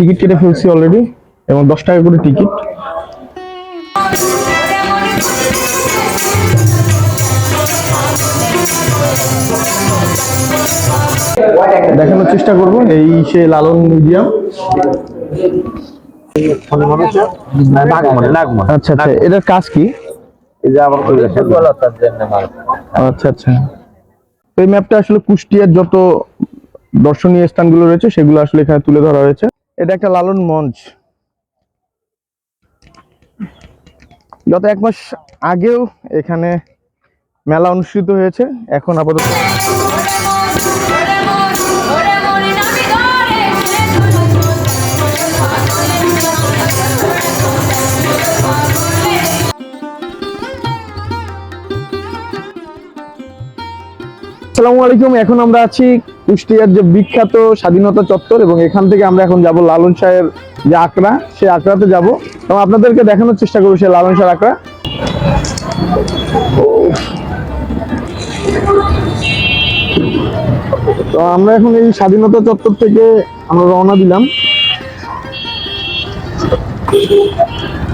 Ticket কেটে ফেলছি already এবং দশ টাকা করে টিকিট। দেখানোর চেষ্টা করব এই সে লালন মিউজিয়াম। আচ্ছা আচ্ছা এটার কাজ কি? আচ্ছা আচ্ছা। এই ম্যাপটা আসলে কুষ্টিয়ার যত দর্শনীয় স্থানগুলো রয়েছে সেগুলো আসলে এখানে তুলে ধরা হয়েছে। এটা একটা লালন মঞ্চ। গত এক মাস আগেও এখানে মেলা অনুষ্ঠিত হয়েছে এখন আপাতত আসসালামু আলাইকুম, এখন আমরা আছি কুষ্টিয়ার যে বিখ্যাত স্বাধীনতা চত্বর এবং এখান থেকে আমরা এখন যাব লালন শাহের যে আকড়া সে আকড়াতে যাব। এবং আপনাদেরকে দেখানোর চেষ্টা করব সে লালন শাহ আকড়া তো আমরা এখন এই স্বাধীনতা চত্বর থেকে আমরা রওনা দিলাম।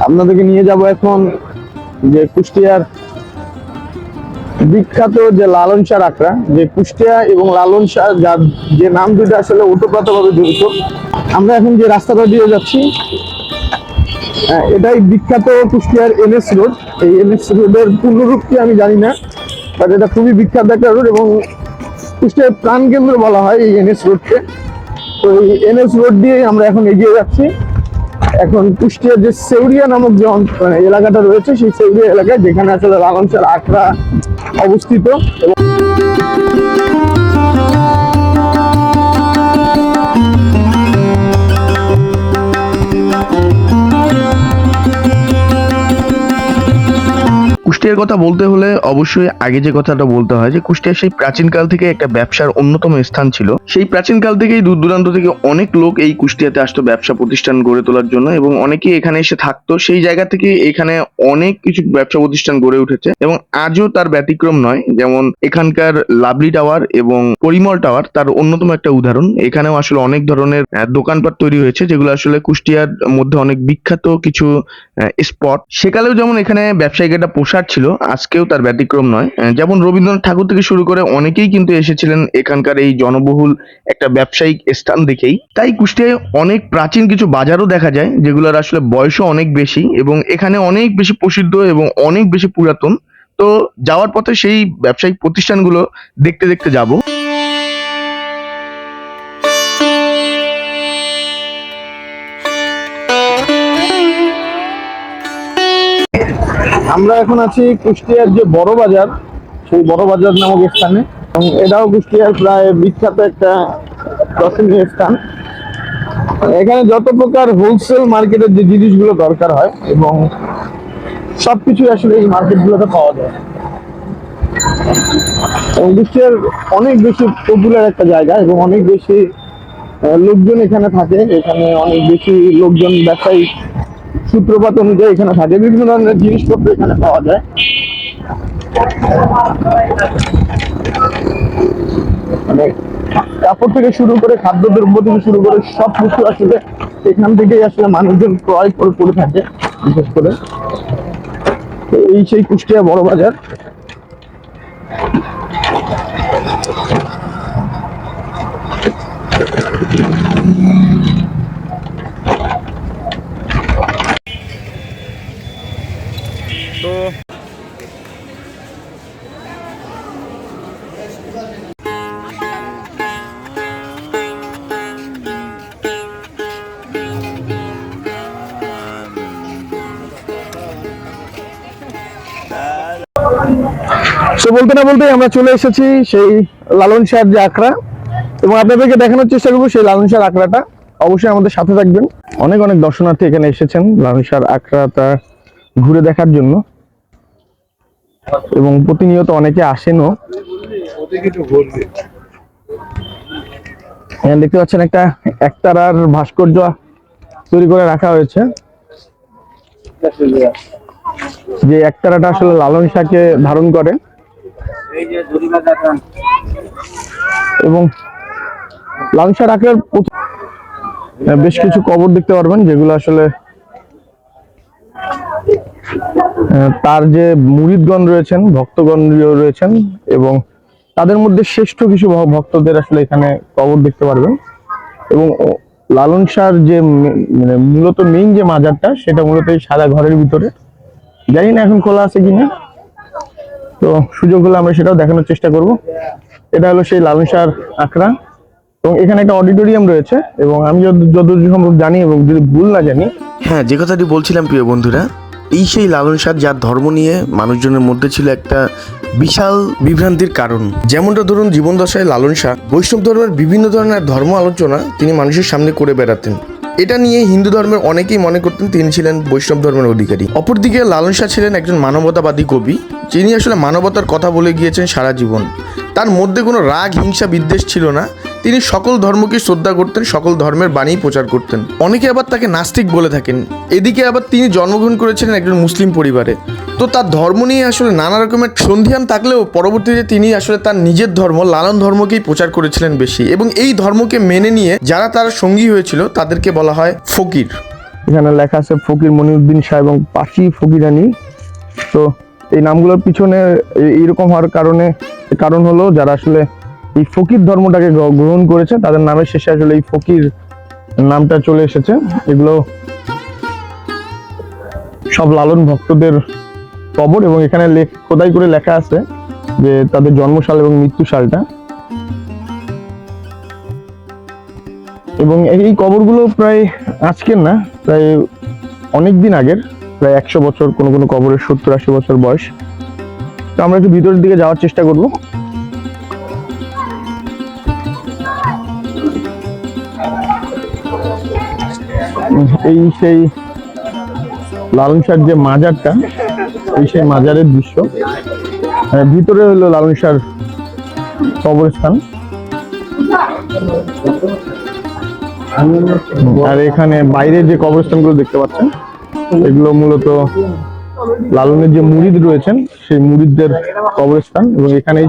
আপনাদেরকে নিয়ে যাব এখন যে কুষ্টিয়ার বিখ্যাত যে লালন শাহ আকড়া যে কুষ্টিয়া এবং লালন শাহ যার যে নাম দুটো আসলে ওতপ্রোতভাবে জড়িত। আমরা এখন যে রাস্তাটা দিয়ে যাচ্ছি এটাই বিখ্যাত কুষ্টিয়ার এনএস রোড। এই এনএস রোডের পূর্ণরূপ কি আমি জানি না বাট এটা খুবই বিখ্যাত একটা রোড এবং কুষ্টিয়ার প্রাণকেন্দ্র বলা হয় এই এনএস রোডকে। তো এই এনএস রোড দিয়ে আমরা এখন এগিয়ে যাচ্ছি। এখন কুষ্টিয়ার যে সেউরিয়া নামক যে মানে এলাকাটা রয়েছে, সেই সেউরিয়া এলাকায় যেখানে আসলে লালন শাহ আখড়া অবস্থিত এবং কুষ্টিয়ার কথা বলতে হলে অবশ্যই আগে যে কথাটা বলতে হয় যে কুষ্টিয়া সেই প্রাচীনকাল থেকে একটা ব্যবসার অন্যতম স্থান ছিল। সেই প্রাচীনকাল থেকেই দূর দূরান্ত থেকে অনেক লোক এই কুষ্টিয়াতে আসতো ব্যবসা প্রতিষ্ঠান গড়ে তোলার জন্য এবং অনেকেই এখানে এসে থাকতো। সেই জায়গা থেকে এখানে অনেক কিছু ব্যবসা প্রতিষ্ঠান গড়ে উঠেছে এবং আজও তার ব্যতিক্রম নয়। যেমন এখানকার লাভলি টাওয়ার এবং পরিমল টাওয়ার তার অন্যতম একটা উদাহরণ। এখানেও আসলে অনেক ধরনের দোকানপাট তৈরি হয়েছে যেগুলো আসলে কুষ্টিয়ার মধ্যে অনেক বিখ্যাত কিছু স্পট সেকালেও যেমন এখানে ব্যবসায়িক একটা প্রসার ছিল, আজকেও তার ব্যতিক্রম নয়। যেমন রবীন্দ্রনাথ ঠাকুর থেকে শুরু করে অনেকেই কিন্তু এসেছিলেন এখানকার এই জনবহুল একটা ব্যবসায়িক স্থান দেখেই। তাই কুষ্টিয়ায় অনেক প্রাচীন কিছু বাজারও দেখা যায়, যেগুলোর আসলে বয়সও অনেক বেশি এবং এখানে অনেক বেশি প্রসিদ্ধ এবং অনেক বেশি পুরাতন। তো যাওয়ার পথে সেই ব্যবসায়িক প্রতিষ্ঠানগুলো দেখতে দেখতে যাব। আমরা এখন আছি কুষ্টিয়ার যে বড় বাজার, সেই বড় বাজার নামক স্থানে। এবং এটাও কুষ্টিয়ার প্রায় বিখ্যাত একটা দর্শনীয় স্থান। এখানে যত প্রকার হোলসেল মার্কেটের যে জিনিসগুলো দরকার হয় এবং সবকিছু আসলে এই মার্কেটগুলোতে পাওয়া যায়। এবং কুষ্টিয়ার অনেক বেশি পপুলার একটা জায়গা এবং অনেক বেশি লোকজন এখানে থাকে। এখানে অনেক বেশি লোকজন, ব্যবসায়ী সূত্রপাত অনুযায়ী এখানে থাকে। বিভিন্ন ধরনের জিনিসপত্র এখানে পাওয়া যায়। মানে কাপড় থেকে শুরু করে খাদ্যদ্রব্য থেকে শুরু করে সব কিছু আসলে এখান থেকেই আসলে মানুষজন ক্রয় করে করে থাকে, বিশেষ করে। তো এই সেই কুষ্টিয়া বড় বাজার। তো বলতে না বলতে আমরা চলে এসেছি সেই লালন শাহর যে আখড়া। এবং আপনাদেরকে দেখানোর চেষ্টা করব সেই লালন শাহর আখড়াটা। অবশ্যই আমাদের সাথে থাকবেন। অনেক অনেক দর্শনার্থী এখানে এসেছেন লালন শাহর আখড়াটা ঘুরে দেখার জন্য। এবং প্রতিনিয়ত অনেকে আসেনও। দেখতে পাচ্ছেন একটা একতারার ভাস্কর্য তৈরি করে রাখা হয়েছে। যে একতারাটা আসলে লালন শাহকে ধারণ করে। এবং প্রথম- আহ, বেশ কিছু কবর দেখতে পারবেন যেগুলো আসলে তার যে মুরিদগণ রয়েছেন ভক্তগণ রয়েছেন এবং তাদের মধ্যে শ্রেষ্ঠ কিছু ভক্তদের আসলে এখানে কবর দেখতে পারবেন। এবং লালন শাহর যে মানে মূলত মেইন যে মাজারটা সেটা মূলত এই সাদা ঘরের ভিতরে। জানি না এখন খোলা আছে কিনা। তো সুযোগ হলে আমরা সেটাও দেখানোর চেষ্টা করব। এটা হলো সেই লালন শাহর আখড়া। এবং এখানে একটা অডিটোরিয়াম রয়েছে এবং আমি যত- যতদূর সম্ভব জানি এবং যদি ভুল না জানি। হ্যাঁ যে কথাটি বলছিলাম প্রিয় বন্ধুরা, এই সেই লালন শাহ যার ধর্ম নিয়ে মানুষজনের মধ্যে ছিল একটা বিশাল বিভ্রান্তির কারণ। যেমনটা ধরুন জীবনদশায় লালন শাহ, বৈষ্ণব ধর্মের বিভিন্ন ধরনের ধর্ম আলোচনা তিনি মানুষের সামনে করে বেড়াতেন। এটা নিয়ে হিন্দু ধর্মের অনেকেই মনে করতেন তিনি ছিলেন বৈষ্ণব ধর্মের অধিকারী। অপরদিকে লালন শাহ ছিলেন একজন মানবতাবাদী কবি, যিনি আসলে মানবতার কথা বলে গিয়েছেন সারা জীবন। তার মধ্যে কোনো রাগ, হিংসা, বিদ্বেষ ছিল না। তিনি সকল ধর্মকে শ্রদ্ধা করতেন, সকল ধর্মের বাণী প্রচার করতেন। অনেকে আবার তাকে নাস্তিক বলে থাকেন। এদিকে আবার তিনি জন্মগ্রহণ করেছিলেন একজন মুসলিম পরিবারে। তো তার ধর্ম নিয়ে আসলে নানা রকমের সন্ধিহান থাকলেও পরবর্তীতে তিনি আসলে তার নিজের ধর্ম, লালন ধর্মকেই প্রচার করেছিলেন বেশি। এবং এই ধর্মকে মেনে নিয়ে যারা তার সঙ্গী হয়েছিল, তাদেরকে বলা হয় ফকির। এখানে লেখা আছে ফকির মনিউদ্দিন শাহ এবং পাশি ফকিরানি তো এই নামগুলোর পিছনে এইরকম হওয়ার কারণে, কারণ হলো যারা আসলে এই ফকির ধর্মটাকে গ্রহণ করেছে। তাদের নামের শেষে আসলে এই ফকির নামটা চলে এসেছে। এগুলো সব লালন ভক্তদের কবর এবং এখানে খোদাই করে লেখা আছে যে তাদের জন্মসাল এবং মৃত্যু সালটা এবং এই কবরগুলো প্রায় আজকের না, প্রায় অনেক দিন আগের, প্রায় একশো বছর, কোনো কোনো কবরের সত্তর আশি বছর বয়স। তো আমরা একটু ভিতরের দিকে যাওয়ার চেষ্টা করব। এই সেই লালন শাহর যে মাজারটা, এই সেই মাজারের দৃশ্য। ভিতরে হলো লালন শাহর কবরস্থান। আর এখানে বাইরে যে কবরস্থানগুলো দেখতে পাচ্ছেন, এগুলো মূলত লালনের যে মুরিদ রয়েছেন, সেই মুরিদদের কবরস্থান। এবং এখানে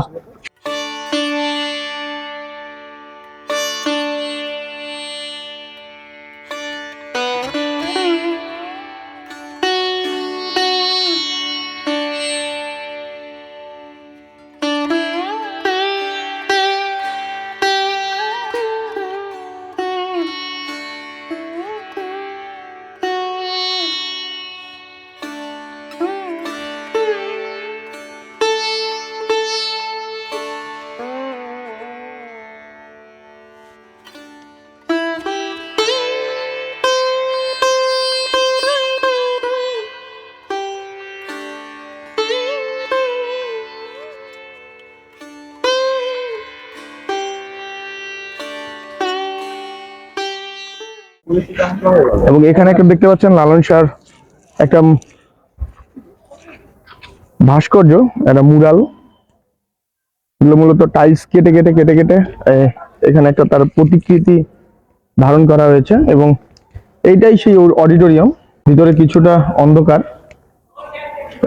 এবং এখানে একটা দেখতে পাচ্ছেন লালন শাহর একটা ভাস্কর্য, একটা মুরাল মূলত টাইলস কেটে কেটে কেটে কেটে এখানে একটা তার প্রতিকৃতি ধারণ করা হয়েছে এবং এইটাই সেই অডিটোরিয়াম ভিতরে কিছুটা অন্ধকার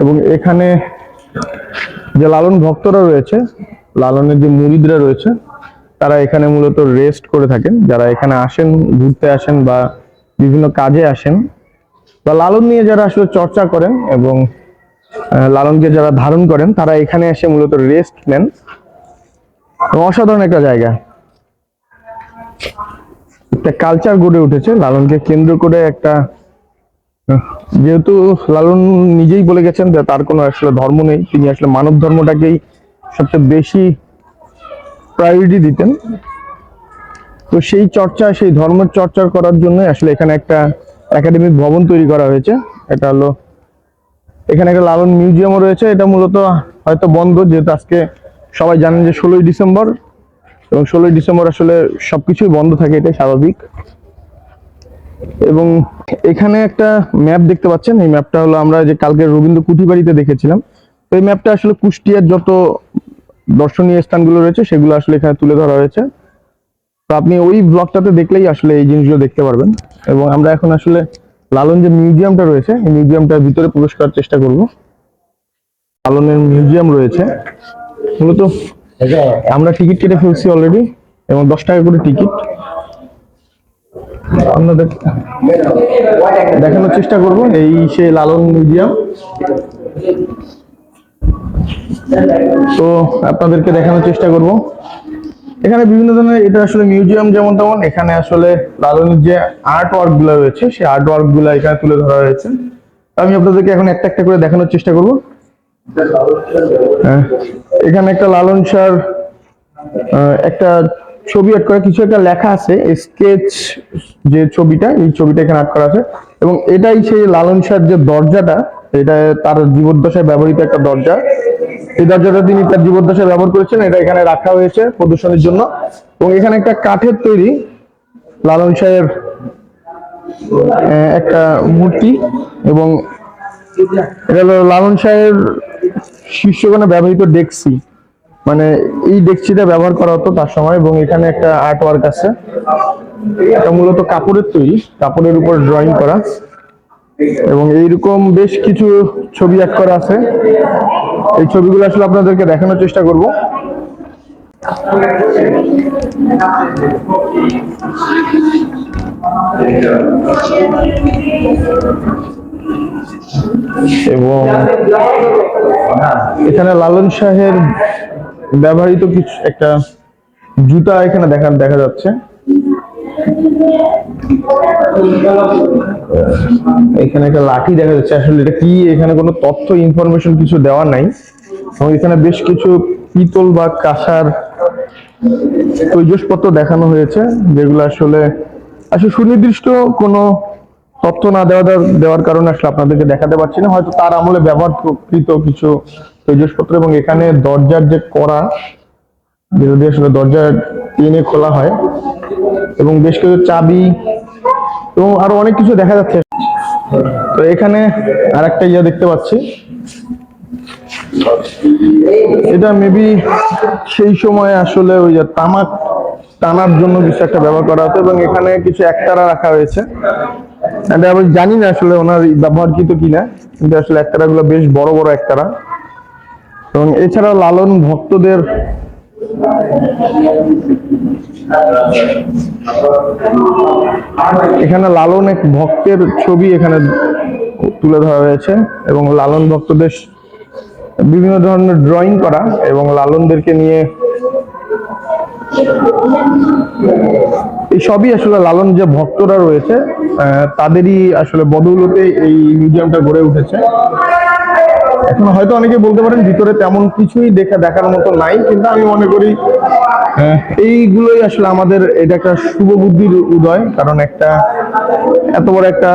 এবং এখানে যে লালন ভক্তরা রয়েছে, লালনের যে মুরিদরা রয়েছে তারা এখানে মূলত রেস্ট করে থাকেন। যারা এখানে আসেন, ঘুরতে আসেন বা বিভিন্ন কাজে আসেন। বা লালন নিয়ে যারা আসলে চর্চা করেন এবং লালনকে যারা ধারণ করেন, তারা এখানে এসে মূলত রেস্ট নেন। অসাধারণ একটা জায়গা। একটা কালচার গড়ে উঠেছে। লালনকে কেন্দ্র করে একটা যেহেতু লালন নিজেই বলে গেছেন যে তার কোনো আসলে ধর্ম নেই, তিনি আসলে মানব ধর্মটাকেই সবচেয়ে বেশি প্রায়োরিটি দিতেন। তো সেই চর্চা, সেই ধর্ম চর্চা করার জন্য আসলে এখানে একটা একাডেমিক ভবন তৈরি করা হয়েছে। এটা হলো, এখানে একটা লালন মিউজিয়ামও রয়েছে। এটা মূলত হয়তো বন্ধ, যেহেতু আজকে সবাই জানেন যে ষোলোই ডিসেম্বর এবং ষোলোই ডিসেম্বর আসলে সবকিছুই বন্ধ থাকে, এটাই স্বাভাবিক। এবং এখানে একটা ম্যাপ দেখতে পাচ্ছেন। এই ম্যাপটা হলো আমরা যে কালকে রবীন্দ্র কুঠিবাড়িতে দেখেছিলাম। তো এই ম্যাপটা আসলে কুষ্টিয়ার যত দর্শনীয় স্থানগুলো রয়েছে, সেগুলো আসলে এখানে তুলে ধরা হয়েছে। তো আপনি ওই ব্লগটাতে দেখলেই আসলে এই জিনিসগুলো দেখতে পারবেন। এবং আমরা এখন আসলে লালন যে মিউজিয়ামটা রয়েছে, এই মিউজিয়ামটার ভিতরে প্রবেশ করার চেষ্টা করব। লালনের মিউজিয়াম রয়েছে। মূলত আমরা টিকিট কেটে ফেলছি অলরেডি এবং দশ টাকা করে টিকিট। আপনাদের দেখানোর চেষ্টা করব, এই সেই লালন মিউজিয়াম। তো আপনাদেরকে দেখানোর চেষ্টা করব। এখানে বিভিন্ন ধরনের এটা আসলে মিউজিয়াম যেমন তেমন এখানে আসলে লালনের যে আর্ট ওয়ার্কগুলো রয়েছে সেই আর্ট ওয়ার্কগুলো এখানে তুলে ধরা হয়েছে। আমি আপনাদেরকে এখন একটা একটা করে দেখানোর চেষ্টা করব। হ্যাঁ, এখানে একটা লালন আহ, একটা ছবি আর্ট করা কিছু একটা লেখা আছে স্কেচ যে ছবিটা এই ছবিটা এখানে আর্ট করা আছে। এবং এটাই সেই লালন শাহর যে দরজাটা এটা তার জীবদ্দশায় ব্যবহৃত একটা দরজা। এই দরজাটা তিনি তার জীবদ্দশায় ব্যবহার করেছেন এটা এখানে রাখা হয়েছে প্রদর্শনীর জন্য। এবং এখানে একটা কাঠের তৈরি লালন আহ, একটা মূর্তি এবং এটা হলো লালন শাহের শীর্ষগণে ব্যবহৃত ডেক্সি। মানে এই ডেক্সিটা ব্যবহার করা হতো তার সময় এবং এখানে একটা আর্ট ওয়ার্ক আছে। এটা মূলত কাপড়ের তৈরি কাপড়ের উপর ড্রয়িং করা। এবং এইরকম বেশ কিছু ছবি এক করা আছে। এই ছবিগুলো আসলে আপনাদেরকে দেখানোর চেষ্টা করব। এবং এখানে লালন শাহের ব্যবহৃত কিছু একটা জুতা এখানে দেখা দেখা যাচ্ছে। এখানে একটা লাঠি দেখা যাচ্ছে। আসলে এটা কি? এখানে কোনো তথ্য ইনফরমেশন কিছু দেওয়া নাই। এবং এখানে বেশ কিছু পিতল বা কাঁসার তৈজসপত্র দেখানো হয়েছে, যেগুলো আসলে আসলে সুনির্দিষ্ট কোনো তথ্য না দেওয়া দেওয়ার কারণে আসলে আপনাদেরকে দেখাতে পারছি না। হয়তো তার আমলে ব্যবহারকৃত কিছু তৈজসপত্র এবং এখানে দরজার যে করা যেটা দিয়ে আসলে দরজা টেনে খোলা হয়। এবং বেশ কিছু চাবি এবং আরও অনেক কিছু দেখা যাচ্ছে। তো এখানে আর একটা ইয়া দেখতে পাচ্ছি। এটা মেবি সেই সময় আসলে ওই যে তামাক টানার জন্য কিছু একটা ব্যবহার করা হতো এবং এখানে কিছু একতারা রাখা হয়েছে। এটা আমি জানি না আসলে ওনার ব্যবহারকৃত কিনা, কিন্তু আসলে একতারা গুলো বেশ বড় বড় একতারা। এবং এছাড়া লালন ভক্তদের এখানে লালন এক ভক্তের ছবি এখানে তুলে ধরা হয়েছে এবং লালন ভক্তদের বিভিন্ন ধরনের ড্রয়িং করা এবং লালনদেরকে নিয়ে এই সবই আসলে লালন যে ভক্তরা রয়েছে তাদেরই আসলে বদৌলতে এই মিউজিয়ামটা গড়ে উঠেছে। এখন হয়তো অনেকে বলতে পারেন ভিতরে তেমন কিছুই দেখা দেখার মতো নাই কিন্তু আমি মনে করি আহ, এইগুলোই আসলে আমাদের এটা একটা শুভ বুদ্ধির উদয় কারণ একটা এত বড় একটা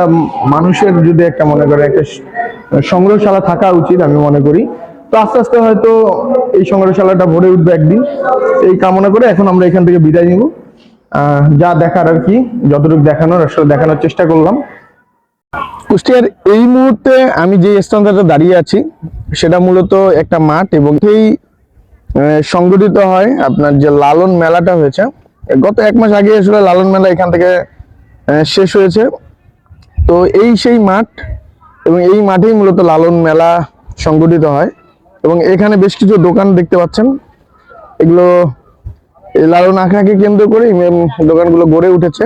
মানুষের যদি একটা মনে করে একটা সংগ্রহশালা থাকা উচিত আমি মনে করি। তো আস্তে আস্তে হয়তো এই সংগ্রহশালাটা ভরে উঠবে একদিন। এই কামনা করে এখন আমরা এখান থেকে বিদায় নিব। আহ, যা দেখার আর কি যতটুকু দেখানোর আসলে দেখানোর চেষ্টা করলাম। কুষ্টিয়ার এই মুহূর্তে আমি যে স্থানটাতে দাঁড়িয়ে আছি, সেটা মূলত একটা মাঠ এবং সেই সংগঠিত হয় আপনার যে লালন মেলাটা হয়েছে। গত এক মাস আগে আসলে লালন মেলা এখান থেকে শেষ হয়েছে। তো এই সেই মাঠ এবং এই মাঠেই মূলত লালন মেলা সংগঠিত হয় এবং এখানে বেশ কিছু দোকান দেখতে পাচ্ছেন। এগুলো লালন আঁকাকে কেন্দ্র করে দোকানগুলো গড়ে উঠেছে।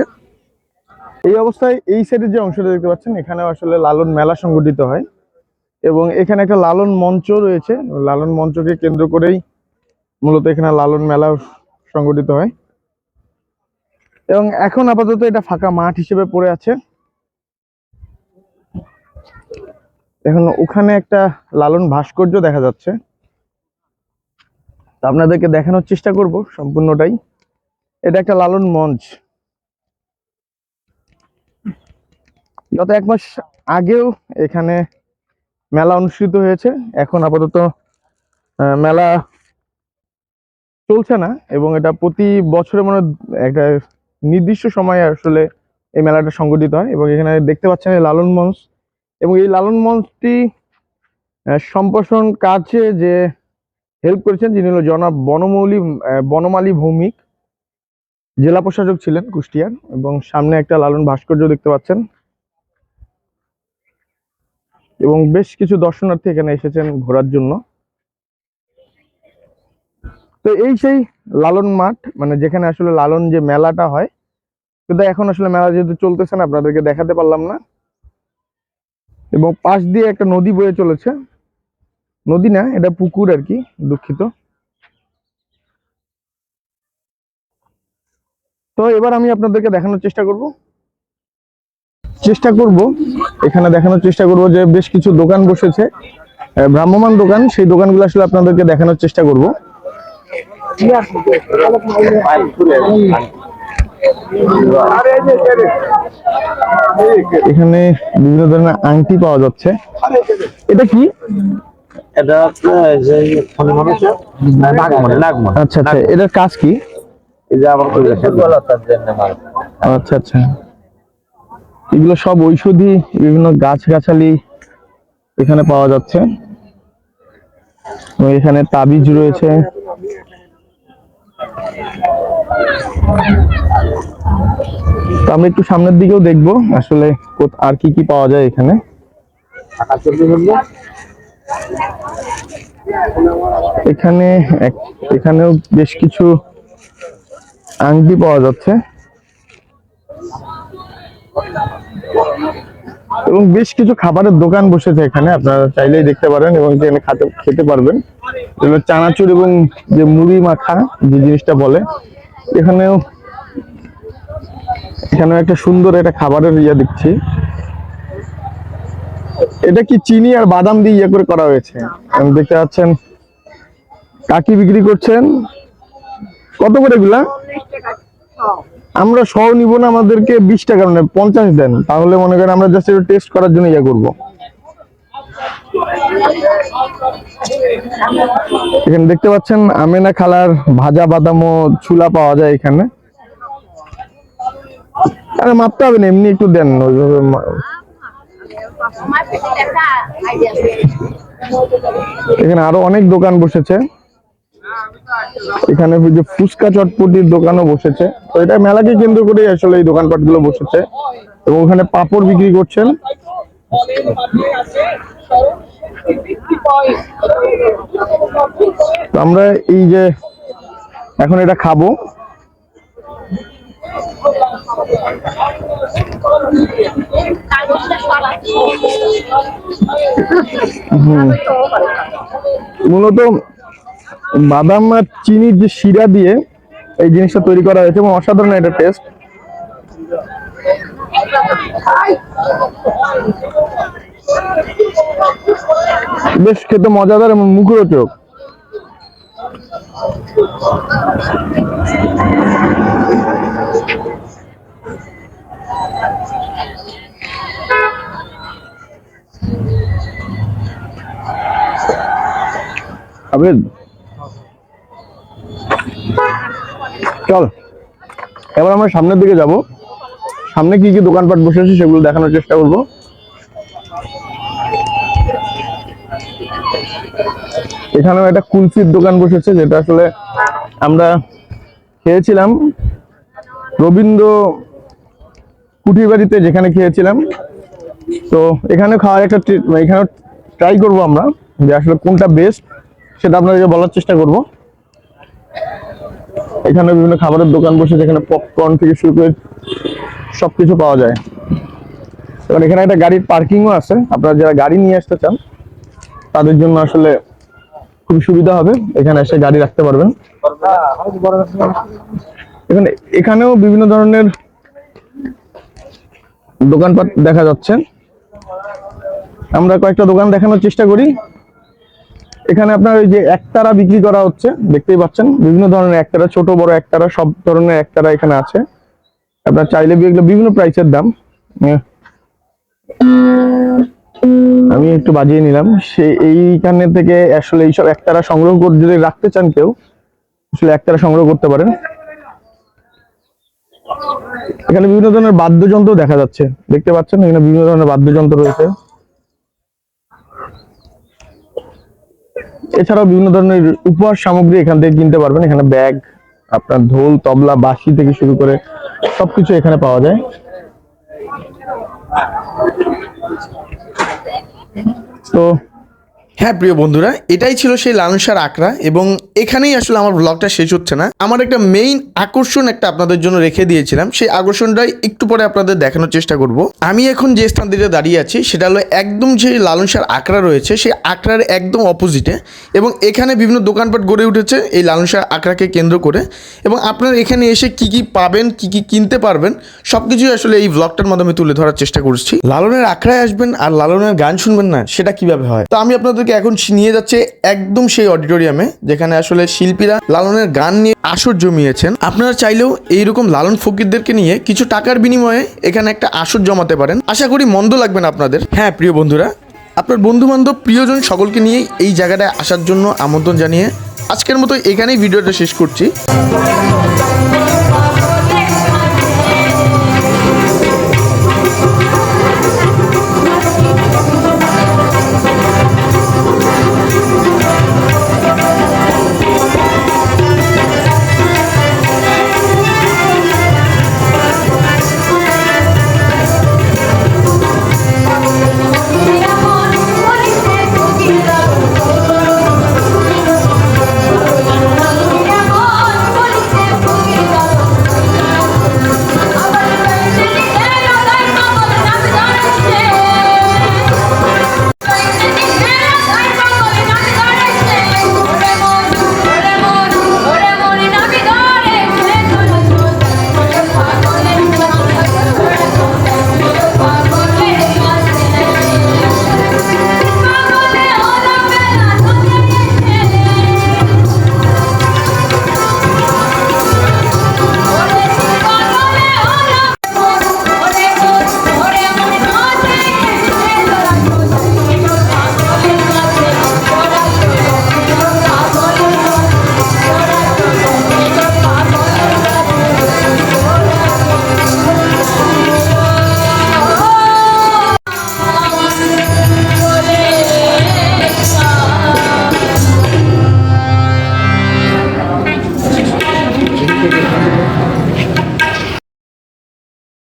এই অবস্থায় এই সাইডের যে অংশটা দেখতে পাচ্ছেন, এখানেও আসলে লালন মেলা সংগঠিত হয় এবং এখানে একটা লালন মঞ্চ রয়েছে। লালন মঞ্চকে কেন্দ্র করেই মূলত এখানে লালন মেলা সংগঠিত হয়। এবং এখন আপাতত এটা ফাঁকা মাঠ হিসেবে পড়ে আছে। এখন ওখানে একটা লালন ভাস্কর্য দেখা যাচ্ছে। আপনাদেরকে দেখানোর চেষ্টা করব সম্পূর্ণটাই। এটা একটা লালন মঞ্চ। গত এক মাস আগেও এখানে মেলা অনুষ্ঠিত হয়েছে। এখন আপাতত মেলা চলছে না এবং এটা প্রতি বছরে মনে একটা নির্দিষ্ট সময়ে আসলে এই মেলাটা সংগঠিত হয় এবং এখানে দেখতে পাচ্ছেন লালন মঞ্চ এবং এই লালন মঞ্চটি সম্প্রসারণ কাজে যে হেল্প করেছেন যিনি হলো জনাব বনমৌলি বনমালী ভৌমিক। জেলা প্রশাসক ছিলেন কুষ্টিয়ার এবং সামনে একটা লালন ভাস্কর্য দেখতে পাচ্ছেন। এবং বেশ কিছু দর্শনার্থী এখানে এসেছেন ঘোরার জন্য। তো এই সেই লালন মাঠ মানে যেখানে আসলে লালন যে মেলাটা হয়, কিন্তু এখন আসলে মেলা যেহেতু চলতেছে না, আপনাদেরকে দেখাতে পারলাম না। এবং পাশ দিয়ে একটা নদী বয়ে চলেছে। নদী না, এটা পুকুর আর কি, দুঃখিত। তো এবার আমি আপনাদেরকে দেখানোর চেষ্টা করব। চেষ্টা করব এখানে দেখানোর চেষ্টা করব যে বেশ কিছু দোকান বসেছে। আহ, ভ্রাম্যমাণ দোকান সেই দোকানগুলো আসলে আপনাদেরকে দেখানোর চেষ্টা করব। এখানে বিভিন্ন ধরনের আংটি পাওয়া যাচ্ছে। এটা কি? এটা মনে আচ্ছা আচ্ছা এটার কাজ কি? আচ্ছা আচ্ছা। এগুলো সব ঔষধি, বিভিন্ন গাছগাছালি এখানে পাওয়া যাচ্ছে। এখানে তাবিজ রয়েছে। আমরা একটু সামনের দিকেও দেখব আসলে আর কি কি পাওয়া যায় এখানে। এখানে এখানেও বেশ কিছু আংটি পাওয়া যাচ্ছে। এবং বেশ কিছু খাবারের দোকান বসেছে এখানে, আপনারা চাইলেই দেখতে পারেন এবং এখানে খাতে, খেতে পারবেন। এগুলো চানাচুর এবং যে মুড়ি মাখা, যে জিনিসটা বলে, এখানেও এখানেও একটা সুন্দর একটা খাবারের ইয়ে দেখছি। এটা কি চিনি আর বাদাম দিয়ে ইয়ে করে করা হয়েছে? দেখতে পাচ্ছেন, কাকি বিক্রি করছেন। কত করে এগুলা? আমরা সহ নিব না, আমাদেরকে বিশ টাকা মানে পঞ্চাশ দেন। তাহলে মনে করেন আমরা জাস্ট একটু টেস্ট করার জন্য ইয়ে করব। এখানে দেখতে পাচ্ছেন, আমেনা খালার ভাজা বাদাম ও ছুলা পাওয়া যায় এখানে। আরে মাপতে হবে না, এমনি একটু দেন এখানে আরও অনেক দোকান বসেছে। এখানে যে ফুচকা চটপটির দোকানও বসেছে। তো এটা মেলাকে কেন্দ্র করে আসলে এই দোকানপাটগুলো বসেছে। এবং ওখানে পাপড় বিক্রি করছেন। আমরা এই যে এখন এটা খাব। মূলত বাদাম আর চিনির যে শিরা দিয়ে এই জিনিসটা তৈরি করা হয়েছে এবং অসাধারণ এটা টেস্ট বেশ খেতে মজাদার এবং মুখরোচক। আবেদ চল, এবার আমরা সামনের দিকে যাব। সামনে কি কি দোকানপাট বসে আছে সেগুলো দেখানোর চেষ্টা করব। এখানেও একটা কুলফির দোকান বসেছে, যেটা আসলে আমরা খেয়েছিলাম। রবীন্দ্র কুঠির বাড়িতে যেখানে খেয়েছিলাম। তো এখানে খাওয়ার একটা ট্রি- এখানে ট্রাই করব আমরা যে আসলে কোনটা বেস্ট, সেটা আপনাদেরকে বলার চেষ্টা করব। এখানে বিভিন্ন খাবারের দোকান বসে যেখানে পপকর্ন থেকে শুরু করে সবকিছু পাওয়া যায়। এবার এখানে একটা গাড়ির পার্কিংও আছে। আপনারা যারা গাড়ি নিয়ে আসতে চান, তাদের জন্য আসলে খুব সুবিধা হবে। এখানে এসে গাড়ি রাখতে পারবেন। এখানে, এখানেও বিভিন্ন ধরনের দোকানপাট দেখা যাচ্ছে। আমরা কয়েকটা দোকান দেখানোর চেষ্টা করি। এখানে আপনার ওই যে একতারা বিক্রি করা হচ্ছে দেখতেই পাচ্ছেন। বিভিন্ন ধরনের একতারা ছোট বড় একতারা সব ধরনের একতারা এখানে আছে। আপনার চাইলে বিভিন্ন প্রাইসের দাম। উম, আমি একটু বাজিয়ে নিলাম। সে এইখানে থেকে আসলে এইসব একতারা সংগ্রহ করে যদি রাখতে চান কেউ আসলে একতারা সংগ্রহ করতে পারেন। এখানে বিভিন্ন ধরনের বাদ্যযন্ত্র দেখা যাচ্ছে। দেখতে পাচ্ছেন? এখানে বিভিন্ন ধরনের বাদ্যযন্ত্র রয়েছে। এছাড়াও বিভিন্ন ধরনের উপহার সামগ্রী এখান থেকে কিনতে পারবেন। এখানে ব্যাগ, আপনার ঢোল, তবলা, বাঁশি থেকে শুরু করে সবকিছু এখানে পাওয়া যায়। তো হ্যাঁ প্রিয় বন্ধুরা, এটাই ছিল সেই লালনসার আকরা এবং এখানেই আসলে আমার ব্লগটা শেষ হচ্ছে না। আমার একটা মেইন আকর্ষণ একটা আপনাদের জন্য রেখে দিয়েছিলাম, সেই আকর্ষণটাই একটু পরে আপনাদের দেখানোর চেষ্টা করব। আমি এখন যে স্থান স্থানটিতে দাঁড়িয়ে আছি, সেটা হলো একদম যে লালনসার আকরা রয়েছে, সেই আকরার একদম অপোজিটে এবং এখানে বিভিন্ন দোকানপাট গড়ে উঠেছে এই লালনসার আকরাকে কেন্দ্র করে এবং আপনারা এখানে এসে কি কি পাবেন, কি কি কিনতে পারবেন সব কিছুই আসলে এই ব্লগটার মাধ্যমে তুলে ধরার চেষ্টা করছি। লালনের আখড়ায় আসবেন আর লালনের গান শুনবেন না, সেটা কীভাবে হয়? তো আমি আপনাদেরকে এখন নিয়ে যাচ্ছে একদম সেই অডিটোরিয়ামে, যেখানে আসলে শিল্পীরা লালনের গান নিয়ে আসর জমিয়েছেন। আপনারা চাইলেও এইরকম লালন ফকিরদেরকে নিয়ে কিছু টাকার বিনিময়ে এখানে একটা আসর জমাতে পারেন। আশা করি মন্দ লাগবে না আপনাদের। হ্যাঁ প্রিয় বন্ধুরা, আপনার বন্ধু বান্ধব প্রিয়জন সকলকে নিয়ে এই জায়গাটায় আসার জন্য আমন্ত্রণ জানিয়ে আজকের মতো এখানেই ভিডিওটা শেষ করছি।